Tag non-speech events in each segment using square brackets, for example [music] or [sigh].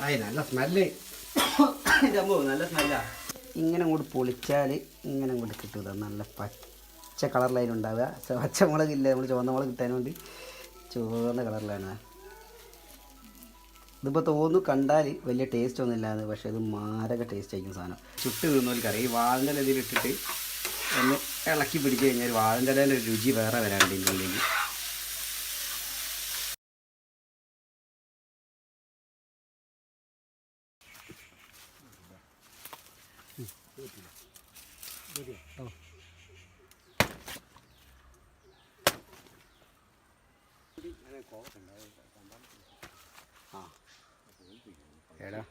നല്ല നല്ല ഇങ്ങനെ അങ്ങോട്ട് പൊളിച്ചാൽ ഇങ്ങനെ അങ്ങോട്ട് കിട്ടുക നല്ല പച്ച കളറിലായിരുന്നു ഉണ്ടാവുക. പച്ചമുളക് ഇല്ല നമ്മൾ ചുവന്ന മുളക് കിട്ടാൻ വേണ്ടി. ചുവന്ന കളറിലാണ് ഇതിപ്പോൾ തോന്നുന്നു കണ്ടാൽ വലിയ ടേസ്റ്റ് ഒന്നും ഇല്ലാന്ന് പക്ഷേ ഇത് മാരക ടേസ്റ്റ് ആയിരിക്കും സാധനം. ചുട്ട് തിന്നോലിക്കറിയാം ഈ വാഴന്റെ ഇലയിലിട്ടിട്ട് ഒന്ന് ഇളക്കി പിടിച്ച് കഴിഞ്ഞാൽ വാഴന്റെ രുചി വേറെ വരാനുണ്ട് ഇതിന്റെ ഉള്ളിലേക്ക് ആ എടാ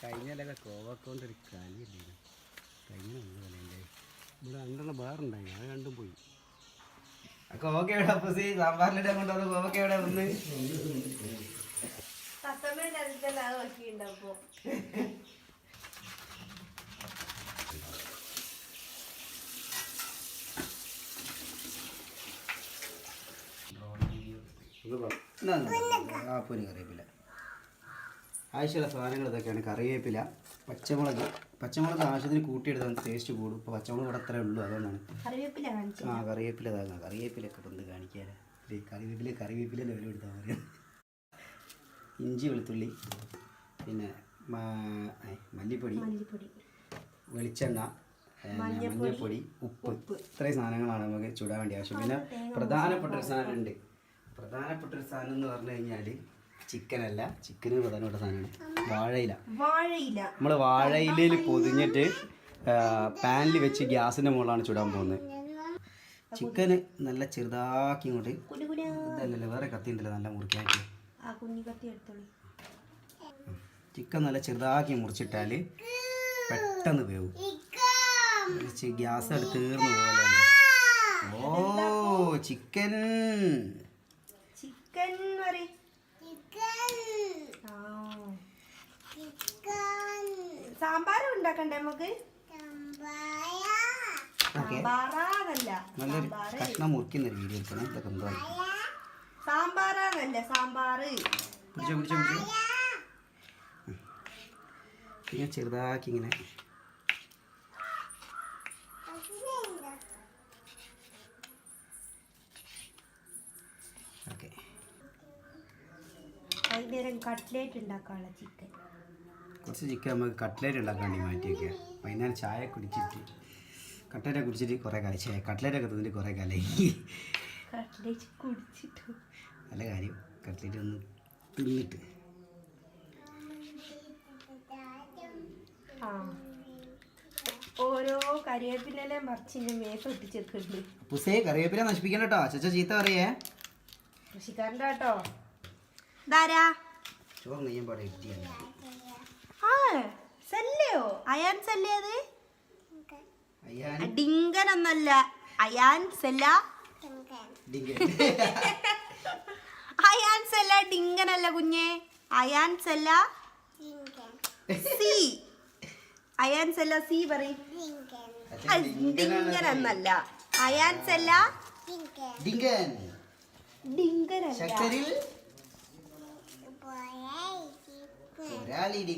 കഴിഞ്ഞാലൊക്കെ കോവക്കൊണ്ടൊരു കാലിയില്ല കഴിഞ്ഞ ഒന്ന് കളിയുണ്ടേ ഇവിടെ രണ്ടെണ്ണം വേറുണ്ടായി അത് രണ്ടും പോയി കോവക്ക എവിടെ അപ്പസി സാമ്പാറിലിടെ കൊണ്ടുവന്ന് കോവക്ക എവിടെ വന്ന് ആ പൊനി കറിവേപ്പില. ആവശ്യമുള്ള സാധനങ്ങൾ ഇതൊക്കെയാണ്. കറിവേപ്പില പച്ചമുളക്. പച്ചമുളക് ആവശ്യത്തിന് കൂട്ടിയെടുത്താൽ ടേസ്റ്റ് കൂടും. ഇപ്പോൾ പച്ചമുളക് ഇവിടെ അത്രേ ഉള്ളൂ. അതുകൊണ്ടാണ്. കറിവേപ്പില ആ കറിവേപ്പില ഇതാകാം കറിവേപ്പിലൊക്കെ ഇപ്പം എന്ത് കാണിക്കാനാ. കറിവേപ്പില കറിവേപ്പില വില കൊടുത്താൽ മതി ഇഞ്ചി വെളുത്തുള്ളി പിന്നെ മല്ലിപ്പൊടി വെളിച്ചെണ്ണ മഞ്ഞപ്പൊടി മഞ്ഞൾപ്പൊടി ഉപ്പ്. ഇത്രയും സാധനങ്ങളാണ് നമുക്ക് ചൂടാൻ വേണ്ടി ആവശ്യം. പിന്നെ പ്രധാനപ്പെട്ട ഒരു സാധനം ഉണ്ട്. പ്രധാനപ്പെട്ട ഒരു സാധനം എന്ന് പറഞ്ഞു കഴിഞ്ഞാൽ ചിക്കനല്ല. ചിക്കന് പ്രധാനപ്പെട്ട സാധനമാണ്. വാഴയില. വാഴയില. നമ്മൾ വാഴയിലയിൽ പൊതിഞ്ഞിട്ട് പാനിൽ വെച്ച് ഗ്യാസിന്റെ മുകളിലാണ് ചുടാൻ പോകുന്നത്. ചിക്കന് നല്ല ചെറുതാക്കി ഇങ്ങോട്ട് ഇതല്ലല്ലോ വേറെ കത്തി ഉണ്ടല്ലോ നല്ല മുറിക്കാക്കി ആ കുഞ്ഞി കത്തി എടുത്തോളി. ചിക്കൻ നല്ല ചെറുതാക്കി മുറിച്ചിട്ടാൽ പെട്ടെന്ന് വേവും. ഗ്യാസ് എടുത്ത് തീർന്നു പോലെ ഓ ചിക്കൻ. ചിക്കൻ പറ സാമ്പാറും ഉണ്ടാക്കണ്ടേ നമുക്ക്? നല്ലൊരു കഷ്ണം മുറിക്കുന്ന വീഡിയോ എടുക്കണം ഇതൊക്കെ എന്തോ? സാമ്പാറാന്നല്ല സാമ്പാറ്. പിടിച്ചോ പിടിച്ചോ പിടിച്ചോ പിന്നെ ചെറുതാക്കി ഇങ്ങനെ. ഓക്കെ. വൈകുന്നേരം കട്ട്ലേറ്റ് ഉണ്ടാക്കാനുള്ള ചിക്കൻ. കുറച്ച് ചിക്കൻ നമുക്ക് കട്ട്ലേറ്റ് ഉണ്ടാക്കാൻ വേണ്ടി മാറ്റിയൊക്കെ. വൈകുന്നേരം ചായ കുടിച്ചിട്ട് കട്ട്ലേറ്റ് കുടിച്ചിട്ട് കുറേ കാലം. ചായ കട്ട്ലേറ്റൊക്കെ തിന്നിട്ട് കുറേ കാലമായി. കട്ട്ലേറ്റ് കുടിച്ചിട്ടു. നല്ല കാര്യം. കട്ട്ലേറ്റ് ഒന്ന് തിന്നിട്ട്. ഓരോ മറിച്ചിന്റെ മേത്ത് പുസേ കറിവേപ്പില നശിപ്പിക്കണ്ട കേട്ടോ ചച്ച ചീത്ത പറയേ. കൃഷിക്കാരന്റെ കേട്ടോ ധാരാ ചോറ് നെയ്യും പാടെ ഇട്ടിയാണ് ആ സല്ലയോ? അയാൻ സല്ലേ അത് ഡിങ്കൻ ഒന്നല്ല അയാൻ സെല്ല. ഡിങ്കൻ. അയാൻ അല്ല ഡിങ്കൻ അല്ല കുഞ്ഞെ അയാൻ സെല്ല സി അയാൻ സെല്ല സി പറയും ഡിങ്കൻ എന്നല്ല. അല്ല ഡിങ്കൻ.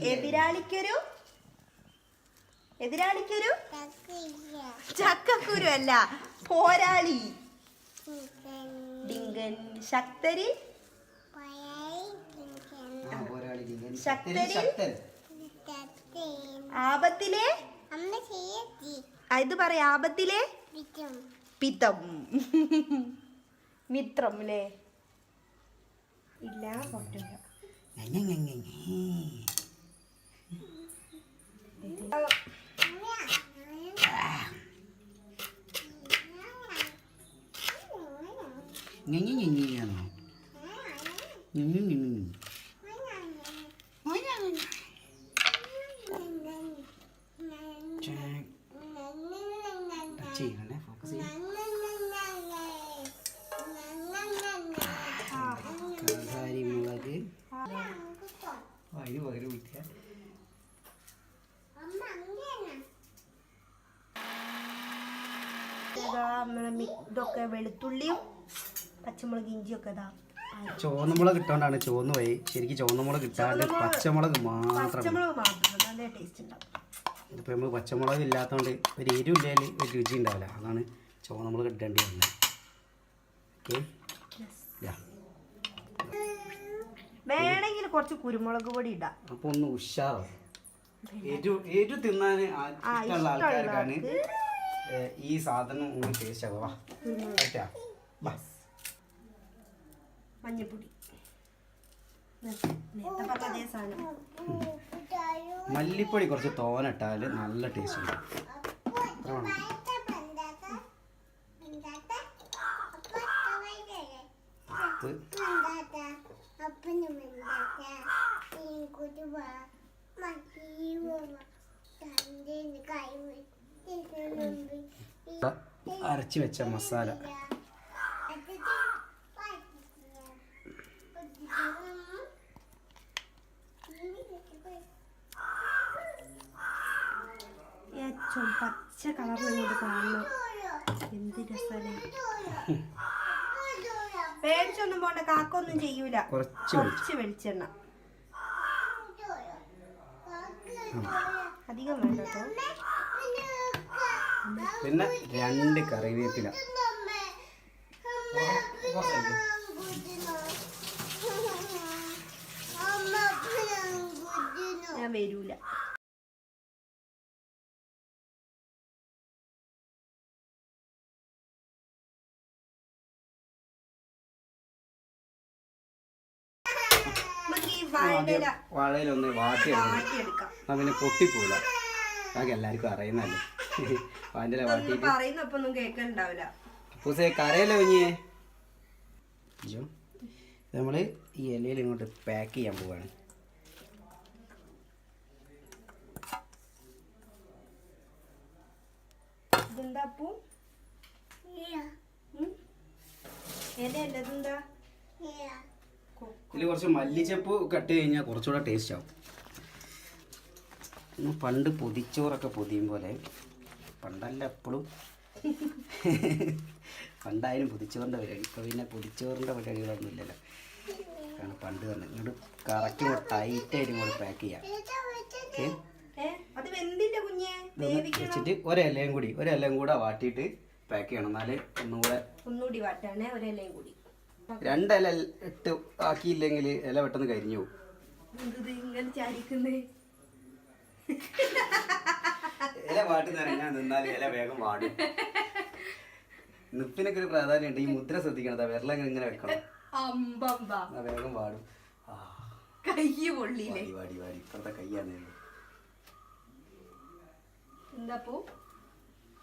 എതിരാളിക്കൊരു? എതിരാളിക്കൊരു? ചക്കക്കുരു അല്ല. പോരാളി. ഡിങ്കൻ ശക്തരിൽ ആപത്തിലെ? ഇത് പറയാ ആപത്തിലെ? പിത്തം. [laughs] മിത്രം അല്ലേ ഇല്ല പൊട്ടില്ല ഇത് പകരം വിളിക്കാൻ നമ്മളെ ഇതൊക്കെ വെളുത്തുള്ളിയും പച്ചമുളക് ഇഞ്ചിയൊക്കെ ഇതാ. ചുവന്നമുളക് ഇട്ടോണ്ടാണ് ചുവന്ന് പോയി. ശരിക്കും ചുവന്നമുളക് കിട്ടാണ്ട് പച്ചമുളക് മാത്രം പച്ചമുളക് മാത്രം നല്ല ടേസ്റ്റ് ഉണ്ടാവും. ഇതിപ്പോൾ നമ്മൾ പച്ചമുളക് ഇല്ലാത്തതുകൊണ്ട് ഒരു എരിവില്ലാൽ ഒരു രുചി ഉണ്ടാവില്ല. അതാണ് ചുവന്നമുളക് ഇട്ടേണ്ടി വന്നത് ഓക്കെ? വേണമെങ്കിൽ കുറച്ച് കുരുമുളക് പൊടി ഇടാം. അപ്പോൾ ഒന്ന് തിന്നാൻ ഇഷ്ടമുള്ള ആൾക്കാർക്കാണ് ഈ സാധനം ഒന്ന് ടേസ്റ്റ് ആവുക പറ്റാ. വാ. മഞ്ഞപ്പൊടി. മല്ലിപ്പൊടി കുറച്ച് തോനിട്ടാൽ നല്ല ടേസ്റ്റ് ഉണ്ട്. അത്ര ഉപ്പ് അരച്ച് വെച്ച മസാല ഏറ്റവും പച്ച കളറിൽ ഇങ്ങോട്ട് കാണണം എന്ത് രസമല്ലേ പേടിച്ചൊന്നും പോണ്ട കാക്കൊന്നും ചെയ്യൂല. കുറച്ച് വെളിച്ചെണ്ണ. അധികം വേണ്ട പിന്നെ രണ്ട് കറിവേപ്പില. ഞാൻ വരൂല. വാഴയില വാഴയിലൊന്ന് വാട്ടിയെടുക്കാം. പിന്നെ പൊട്ടിപ്പോല അതൊക്കെ എല്ലാവർക്കും അറിയുന്നല്ലേ വാഴയില വാട്ടിയിട്ട്. പറയുന്നപ്പോ ഒന്നും കേൾക്കണ്ടാവില്ല. പൂസേ കരയല്ലോ ഇനിയേ നമ്മൾ നമ്മൾ ഈ ഇലയിൽ ഇങ്ങോട്ട് പാക്ക് ചെയ്യാൻ പോവാണ്. ഇതെന്താ പൂ? ഇലയല്ല ഇതെന്താ? ഇതിൽ കുറച്ച് മല്ലിച്ചപ്പ് കട്ട് കഴിഞ്ഞാൽ കുറച്ചുകൂടെ ടേസ്റ്റ് ആവും. പണ്ട് പൊതിച്ചോറൊക്കെ പൊതിയും പോലെ പണ്ടല്ല എപ്പോഴും പണ്ടായാലും പൊതിച്ചോറിന്റെ പരിപാടി ഇപ്പോൾ പിന്നെ പൊതിച്ചോറിന്റെ പരിപാടികളൊന്നും ഇല്ലല്ലോ. ആണ് പണ്ട് തന്നെ ഇങ്ങോട്ട് കറക്റ്റ് ടൈറ്റായിട്ട് ഇങ്ങോട്ട് പാക്ക് ചെയ്യാം. ഓക്കെ? വെച്ചിട്ട് ഒരെലയും കൂടി ഒരലയും കൂടെ വാട്ടിയിട്ട് പാക്ക് ചെയ്യണം. എന്നാലേ ഒന്നുകൂടെ ഒന്നുകൂടി വാട്ടാണേ ഒരെല്ലാം കൂടി. രണ്ടില ഇട്ട് ആക്കിയില്ലെങ്കിൽ ഇല പെട്ടെന്ന് കരിഞ്ഞു പോകും. ഇല വാട്ടി നിറഞ്ഞാൽ നിന്നാൽ ഇല വേഗം വാടും. നിപ്പിനൊക്കെ ഒരു പ്രാധാന്യമുണ്ട്. ഈ മുദ്ര ശ്രദ്ധിക്കണം വിരല ഇങ്ങനെ വെക്കണം. വേഗം വാടും. ആ. കൈ പൊള്ളിയില്ലേ? വാടി വാടി ഇപ്പഴത്തെ കയ്യാണ് എന്താ പോ?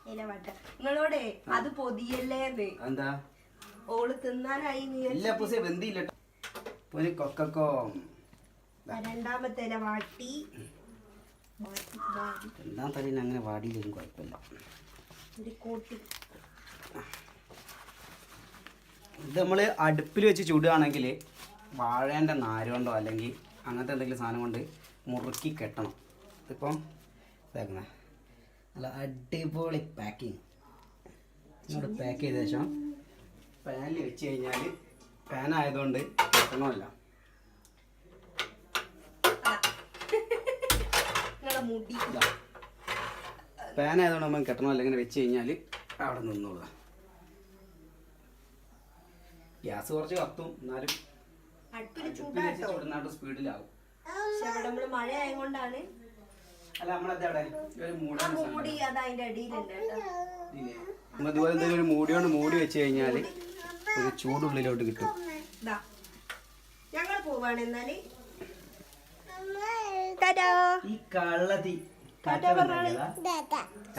ഇല വാട്ട. നിങ്ങളോടെ അത് പൊതിയല്ലേന്ന് എന്താ ഓൾ തിന്നാനായി ഇല്ല പൂസെ വെന്തില്ല ഒരു കൊക്കക്കോ. രണ്ടാമത്തെ വാട്ടി. വാട്ടി. വാടി രണ്ടാം തലയിൽ അങ്ങനെ വാടിയില്ലെങ്കിൽ കുഴപ്പമില്ല. ഇത് നമ്മൾ അടുപ്പിൽ വെച്ച് ചുടുകയാണെങ്കിൽ വാഴേന്റെ നാരുകൊണ്ടോ അല്ലെങ്കിൽ അങ്ങനത്തെ എന്തെങ്കിലും സാധനം കൊണ്ട് മുറുക്കി കെട്ടണം. ഇതിപ്പം ഇതാക്കുന്ന. നല്ല അടിപൊളി പാക്കിങ് ഇങ്ങോട്ട് പാക്ക് ചെയ്ത ശേഷം പാനിൽ വെച്ച് കഴിഞ്ഞാൽ പാനായതുകൊണ്ട് കിട്ടണമല്ല മുടി. ആയതുകൊണ്ട് നമ്മൾ കെട്ടണമല്ല ഇങ്ങനെ വെച്ച് കഴിഞ്ഞാൽ അവിടെ നിന്നോളാം. ഗ്യാസ് കുറച്ച് കത്തും. എന്നാലും ചുടുന്നാട്ട് സ്പീഡിലാവും. മഴ ആയതുകൊണ്ടാണ്. അല്ല നമ്മളെന്താ അവിടെ ഒരു മൂടി എന്തെങ്കിലും ഒരു മൂടി കൊണ്ട് മൂടി വെച്ച് കഴിഞ്ഞാൽ ഒരു ചൂടുള്ളിലോട്ട് കിട്ടും. ദാ ഞങ്ങൾ പോവാണ് എന്നാൽ. ഈ കള്ളതി.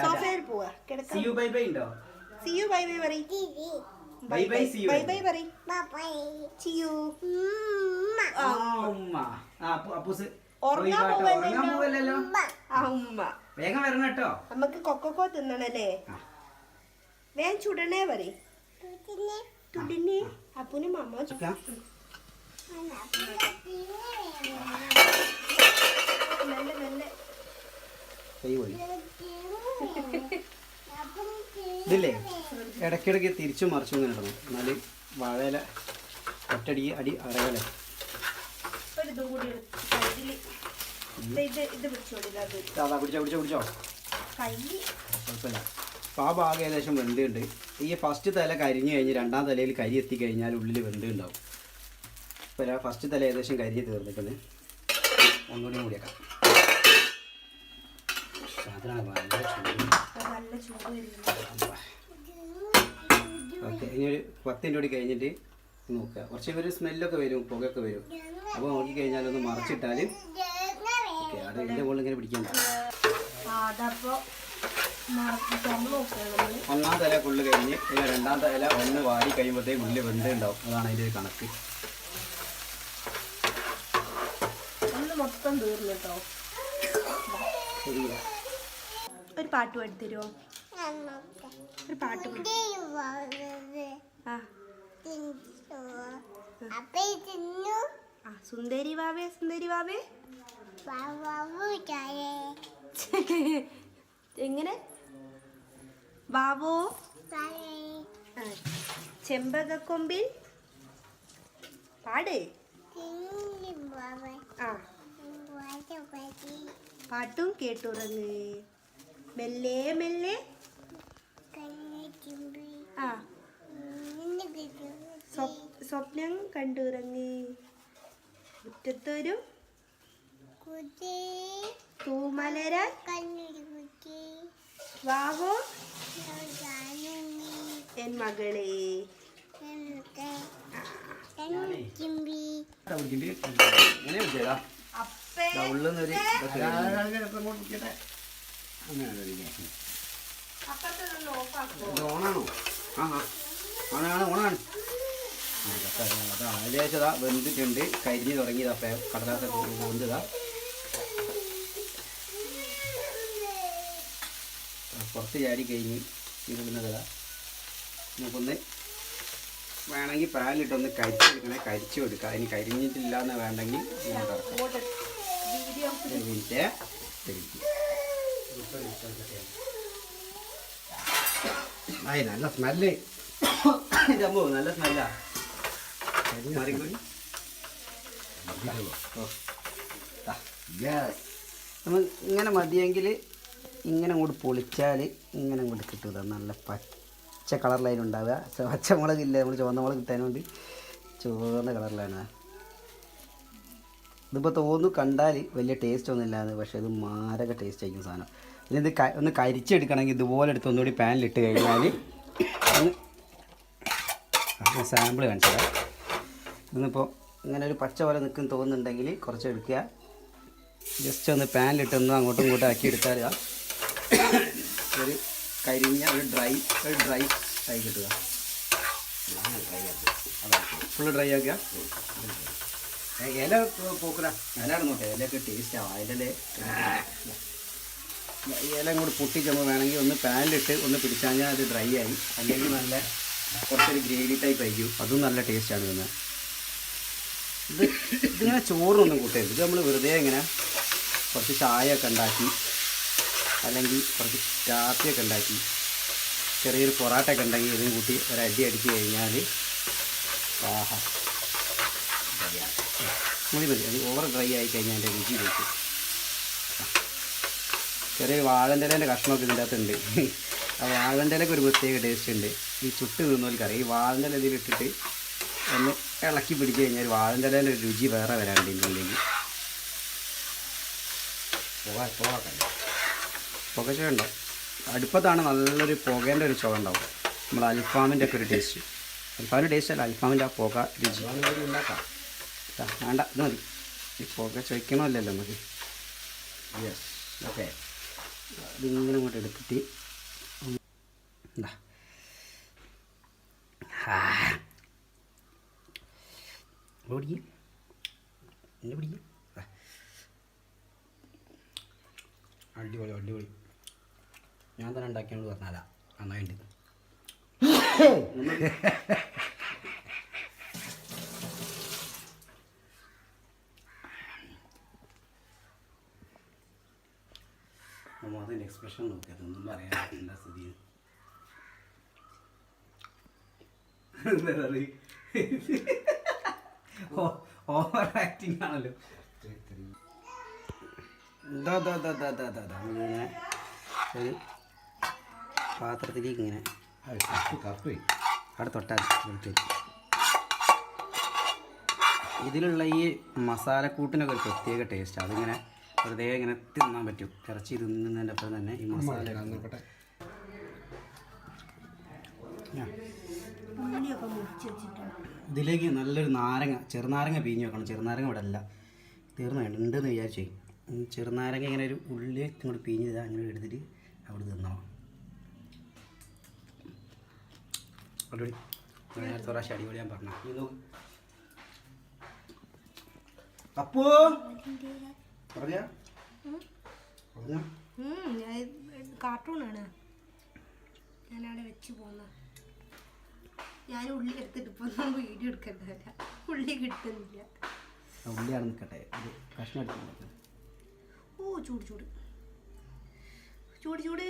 സോഫയിൽ പോവാ. കിടക്കാം. ബൈ ബൈ ഉണ്ടോ? ബൈ ബൈ പറയ്. സി യു ബൈ ബൈ ഉമ്മ. ആ. അപ്പൂസ്. ഉറങ്ങാൻ. പോവല്ലേ വേഗം വരണം കേട്ടോ. നമുക്ക് കൊക്കോ തിന്നണല്ലേ? വേഗം ചുടണേ പറയ്. തുടിനെ അപ്പുനും അമ്മ. മെല്ലെ മെല്ലെ [laughs] ഇതില്ലേ? ഇടയ്ക്കിടയ്ക്ക് തിരിച്ചു മറിച്ചു ഇങ്ങനെ ഇടണം. എന്നാൽ വാഴയില ഒറ്റടി അടി അരകല പിടിച്ചോ പിടിച്ചോ പിടിച്ചോ. കൈ. കുഴപ്പമില്ല. അപ്പോൾ ആ ഭാഗം ഏകദേശം വെന്തുണ്ട്. ഈ ഫസ്റ്റ് തല കരിഞ്ഞു കഴിഞ്ഞ് രണ്ടാം തലയിൽ കരി എത്തിക്കഴിഞ്ഞാൽ ഉള്ളിൽ വെന്തുണ്ടാവും. ഇപ്പോൾ ഫസ്റ്റ് തല ഏകദേശം കരിഞ്ഞ് തീർന്നിട്ടുണ്ട്. ഒന്നുകൂടി കൂടിയേക്കാം സാധനമാണ് നല്ല ഓക്കെ ഇനി ഒരു പത്ത് മിനിറ്റ് കൂടി കഴിഞ്ഞിട്ട് നോക്കുക. കുറച്ച് ഒരു സ്മെല്ലൊക്കെ വരും പുകയൊക്കെ വരും. അപ്പോൾ നോക്കിക്കഴിഞ്ഞാൽ ഒന്ന് മറച്ചിട്ടാൽ ഓക്കെ അത് എന്റെ മുകളിൽ ഇങ്ങനെ പിടിക്കാൻ ആ ഒന്നാം തല ഫുള്ള് കഴിഞ്ഞ് പിന്നെ രണ്ടാം തല ഒന്ന് വാരി കഴിയുമ്പോഴത്തേക്ക് ഉള്ളി വെന്ത് ഉണ്ടാവും അതാണ് അതിന്റെ ഒരു കണക്ക്. ഒന്ന് മൊത്തം തീർന്നു കേട്ടോ ശരിയാ. ഒരു പാട്ട് പാടിത്തരുമോ തരുമോ ഒരു പാട്ട് ആ. സുന്ദരി വാവേ സുന്ദരി വാവേ. എങ്ങനെ? വാവോ. ചെമ്പകക്കൊമ്പിൽ? പാട്. ആ. പാട്ടും കേട്ടുറങ്ങ്. മെല്ലെ മെല്ലെ. ആ. സ്വപ്നം കണ്ടുറങ്ങ്. മുറ്റത്തൊരു തൂമലരാൻ വാവോ? എൻ മകളെ. ഓണാണോ? ആ ആ. ഓണാണ് ഓണാണ്. അതാ വെന്തിട്ടുണ്ട്. കരിഞ്ഞ് തുടങ്ങിയതാ അപ്പം കടലാസൊക്കെ വെന്തതാ പുറത്ത് ചാടി കഴിഞ്ഞ് ഇരുന്നതാ. നമുക്കൊന്ന് വേണമെങ്കിൽ പാലിട്ടൊന്ന് കരിച്ചെടുക്കണേ കരിച്ചു കൊടുക്കുക അതിന് കരിഞ്ഞിട്ടില്ല എന്ന് വേണ്ടെങ്കിൽ ഒരു മിനിറ്റ്. ആയി നല്ല സ്മെല്ല്. ഇതമ്മോ നല്ല സ്മെല്ലാ. മാറിക്കൂടി. നമ്മൾ ഇങ്ങനെ മതിയെങ്കിൽ ഇങ്ങനെ അങ്ങോട്ട് പൊളിച്ചാൽ ഇങ്ങനെ അങ്ങോട്ട് കിട്ടുക നല്ല പച്ച കളറിലായിരുന്നു ഉണ്ടാവുക. ച- പച്ചമുളകില്ല നമ്മൾ ചുവന്ന മുളക് കിട്ടാനുണ്ട് ചുവന്ന കളറിലാണ് ഇതിപ്പോൾ തോന്നുന്നു കണ്ടാൽ വലിയ ടേസ്റ്റ് ഒന്നും ഇല്ലാതെ പക്ഷേ ഇത് മാരക ടേസ്റ്റ് ആയിരിക്കും സാധനം. ഇനി ഇത് ഒന്ന് കരിച്ചെടുക്കണമെങ്കിൽ ഇതുപോലെ എടുത്ത് ഒന്നുകൂടി പാനിലിട്ട് കഴിഞ്ഞാൽ ഒന്ന് സാമ്പിൾ കാണിച്ചത് ഇന്നിപ്പോൾ ഇങ്ങനെ ഒരു പച്ച പോലെ നിൽക്കും തോന്നുന്നുണ്ടെങ്കിൽ കുറച്ച് എടുക്കുക. ജസ്റ്റ് ഒന്ന് പാനിലിട്ടൊന്ന് അങ്ങോട്ടും ഇങ്ങോട്ടും ആക്കി എടുത്താൽ ഒരു കരിഞ്ഞ ഒരു ഡ്രൈ ഒരു ഡ്രൈ ആയി കിട്ടുക. ഫുള്ള് ഡ്രൈ ആക്കുക ഇല പോക്കല ഇലയാണ് ഇടുന്നോട്ടെ. ഇലയൊക്കെ ടേസ്റ്റ് ആവാം അതിന്റെ ഇല ഇങ്ങോട്ട് പൊട്ടിച്ചപ്പോൾ വേണമെങ്കിൽ ഒന്ന് പാനിലിട്ട് ഒന്ന് പിടിച്ചാൽ അത് ഡ്രൈ ആയി. അല്ലെങ്കിൽ നല്ല കുറച്ചൊരു ഗ്രേവി ടൈപ്പ് ആയിരിക്കും. അതും നല്ല ടേസ്റ്റാണ് ഇതിന് ഇത് ഇതിങ്ങനെ ചോറൊന്നും കൂട്ടരുത്. ഇത് നമ്മൾ വെറുതെ ഇങ്ങനെ കുറച്ച് ചായ ഒക്കെ ഉണ്ടാക്കി അല്ലെങ്കിൽ കുറച്ച് ചാപ്പിയൊക്കെ ഉണ്ടാക്കി ചെറിയൊരു പൊറാട്ടയൊക്കെ ഉണ്ടെങ്കിൽ ഇതും കൂട്ടി ഒരു അടി അടിച്ച് കഴിഞ്ഞാൽ ആഹാ. മുളി മതി. അത് ഓവർ ഡ്രൈ ആയി കഴിഞ്ഞാൽ എന്റെ രുചി വെക്കും ചെറിയൊരു വാഴന്റെ ഇലേന്റെ കഷ്ണമൊക്കെ ഇതിന്റെ അകത്തുണ്ട്. ആ വാഴന്റെ ഇലക്ക് ഒരു പ്രത്യേക ടേസ്റ്റ് ഉണ്ട്. ഈ ചുട്ട് തിന്നോൽക്കറിയാം ഈ വാഴന്റെ ഇല ഇതിലിട്ടിട്ട് ഒന്ന് ഇളക്കി പിടിച്ച് കഴിഞ്ഞാൽ വാഴന്റെ ഇലേന്റെ ഒരു രുചി വേറെ വരാനുണ്ട് ഇതിന്റെ ഉള്ളിലേക്ക് പുക ചുവ ഉണ്ടാവും അടുപ്പത്താണ് നല്ലൊരു പുകേന്റെ ഒരു ചുവ ഉണ്ടാവും നമ്മൾ അൽഫാമിന്റെ ഒക്കെ ഒരു ടേസ്റ്റ് അൽഫാമിന്റെ ടേസ്റ്റ് അല്ല അൽഫാമിന്റെ ആ പുക രുചി. ഉണ്ടാക്കാം വേണ്ട ഇത് മതി. ഈ പുക ചോദിക്കണമല്ലോ മതി യെസ് ഓക്കെ. അതിങ്ങനെ ഇങ്ങോട്ട് എടുത്തിട്ട് ഒന്ന് എന്താ പിടിക്കും. എന്നെ പിടിക്കും. അടിപൊളി അടിപൊളി. ഞാൻ തന്നെ ഉണ്ടാക്കിയെന്ന് പറഞ്ഞാലാ നന്നായിട്ടുണ്ട് നമ്മൾ അതിന്റെ എക്സ്പ്രഷൻ നോക്കി അതൊന്നും പറയാൻ എന്താ സ്ഥിതി ദാ ദാ ദാ ദാ ദാ ഇങ്ങനെ ഒരു പാത്രത്തിലേക്ക് ഇങ്ങനെ അവിടെ തൊട്ടാൽ ഇതിലുള്ള ഈ മസാലക്കൂട്ടിനൊക്കെ ഒരു പ്രത്യേക ടേസ്റ്റ് അതിങ്ങനെ വെറുതെ ഇങ്ങനെ തിന്നാൻ പറ്റും. ഇറച്ചി തിന്നുന്നതിന്റെ ഒപ്പം തന്നെ ഈ മസാല ഇതിലേക്ക് നല്ലൊരു നാരങ്ങ ചെറുനാരങ്ങ പിഴിഞ്ഞ് വെക്കണം. ചെറുനാരങ്ങ ഇവിടെ അല്ല. തീർന്നു ഉണ്ടെന്ന് വിചാരിച്ചേ. ചെറുനാരങ്ങ ഇങ്ങനെ ഒരു ഉള്ളിൽ ഇങ്ങോട്ട് പിഴിഞ്ഞ് ഇതാ അങ്ങനെ എടുത്തിട്ട് അവിടെ തിന്നണം. അടിപൊളി ഞാൻ നേരത്തെ പ്രാവശ്യം അടിപൊളി ഞാൻ പറഞ്ഞു അപ്പോ? പറഞ്ഞ? കാർട്ടൂണാണ് ഞാനവിടെ വെച്ച് പോന്ന. ഞാൻ ഉള്ളി എടുത്തിട്ട് ഇപ്പൊ വീഡിയോ എടുക്കണ്ടല്ല ഉള്ളി കിട്ടുന്നില്ല. ഉള്ളിയാണ് നിൽക്കട്ടെ ഇത് കഷ്ണം എടുത്ത് ഓ ചൂട് ചൂട്. ചൂട് ചൂട്.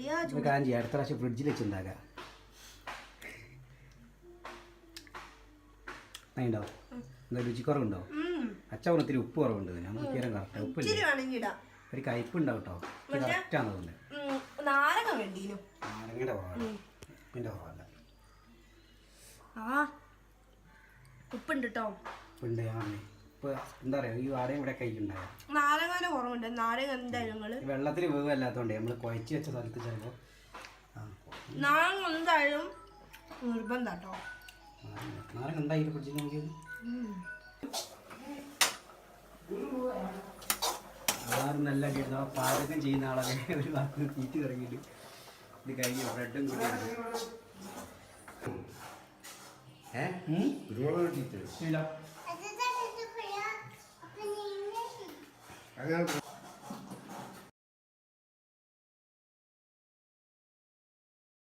ഒരു കാര്യം ചെയ്യാം. അടുത്ത പ്രാവശ്യം ഫ്രിഡ്ജിൽ വെച്ചുണ്ടാക്കാം ഉണ്ടാവും എന്താ രുചിക്കുറവുണ്ടോ. അച്ഛൻ ഒത്തിരി ഉപ്പ് കുറവുണ്ട് ഞാൻ കറക്റ്റ് ഉപ്പില്ല. ഒരു കയ്പ്പ് ഉണ്ടാവും കേട്ടോ. കറക്റ്റാണ് തോന്നുന്നത് നാരങ്ങ വേണ്ടീനു. നാരങ്ങയുടെ കുറവാണ്. ഉപ്പിന്റെ കുറവല്ല. ആ ഉപ്പുണ്ട് കേട്ടോ ഞാൻ പറഞ്ഞു ഇപ്പോൾ എന്താ പറയുക ഈ വാടയും ഇവിടെ കഴിക്കുണ്ടായ നാരങ്ങാനെ കുറവുണ്ട്. നാരങ്ങ എന്തായാലും വെള്ളത്തിൽ വേവല്ലാത്തതുകൊണ്ട് നമ്മൾ കുഴച്ച് വെച്ച സ്ഥലത്ത് ചിലപ്പോൾ നാരങ്ങ എന്തായാലും നിർബന്ധം കേട്ടോ നാരങ്ങ എന്തായാലും ആരും നല്ല കിട്ടുന്ന പാചകം ചെയ്യുന്ന ആളെ ഒരു വാക്ക് തീറ്റ് തുടങ്ങിയിട്ട്. ഇത് കഴിഞ്ഞു ബ്രെഡും കൂടി ഏ? ഒരുപാട് കിട്ടിയിട്ട് ഇല്ല. അങ്ങനെ